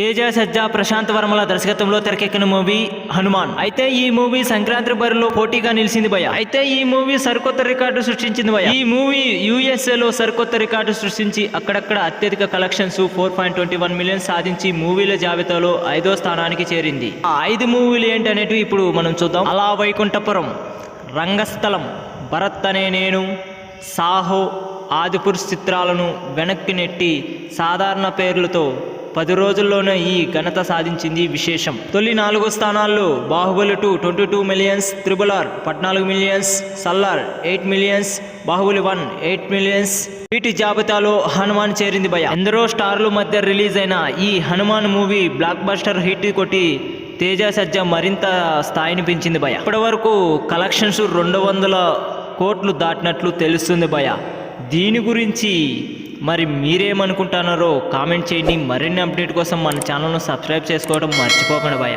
తేజ సజ్జా ప్రశాంత్ వర్మల దర్శకత్వంలో తెరకెక్కిన మూవీ హనుమాన్. అయితే ఈ మూవీ సంక్రాంతి బరిలో పోటీగా నిలిచింది భయ అయితే ఈ మూవీ సరికొత్త రికార్డు సృష్టించింది భయ ఈ మూవీ యుఎస్ఏ లో సరికొత్త రికార్డు సృష్టించి అక్కడక్కడ అత్యధిక collections four point twenty one million సాధించి మూవీల జాబితాలో ఐదో స్థానానికి చేరింది. ఆ ఐదు మూవీలు ఏంటనేటివి ఇప్పుడు మనం చూద్దాం. అలా వైకుంఠపురం రంగస్థలం భరత్ అనే నేను సాహో ఆదిపురుష్ చిత్రాలను వెనక్కి నెట్టి సాధారణ పేర్లతో పది రోజుల్లోనే ఈ ఘనత సాధించింది విశేషం. తొలి నాలుగు స్థానాల్లో Baahubali two twenty two millions triple R పద్నాలుగు millions Salaar eight millions Baahubali one eight millions. వీటి జాబితాలో హనుమాన్ చేరింది భయ. ఎందరో స్టార్లు మధ్య రిలీజ్ అయిన ఈ Hanuman movie block buster hit Teja Sajja మరింత స్థాయిని పెంచింది భయ. ఇప్పటి వరకు కలెక్షన్స్ రెండు వందల కోట్లు దాటినట్లు తెలుస్తుంది భయ. దీని గురించి మరి మీరేమనుకుంటున్నారో కామెంట్ చేయండి. మరిన్ని అప్డేట్ కోసం మన ఛానల్ను సబ్స్క్రైబ్ చేసుకోవడం మర్చిపోకండి భయ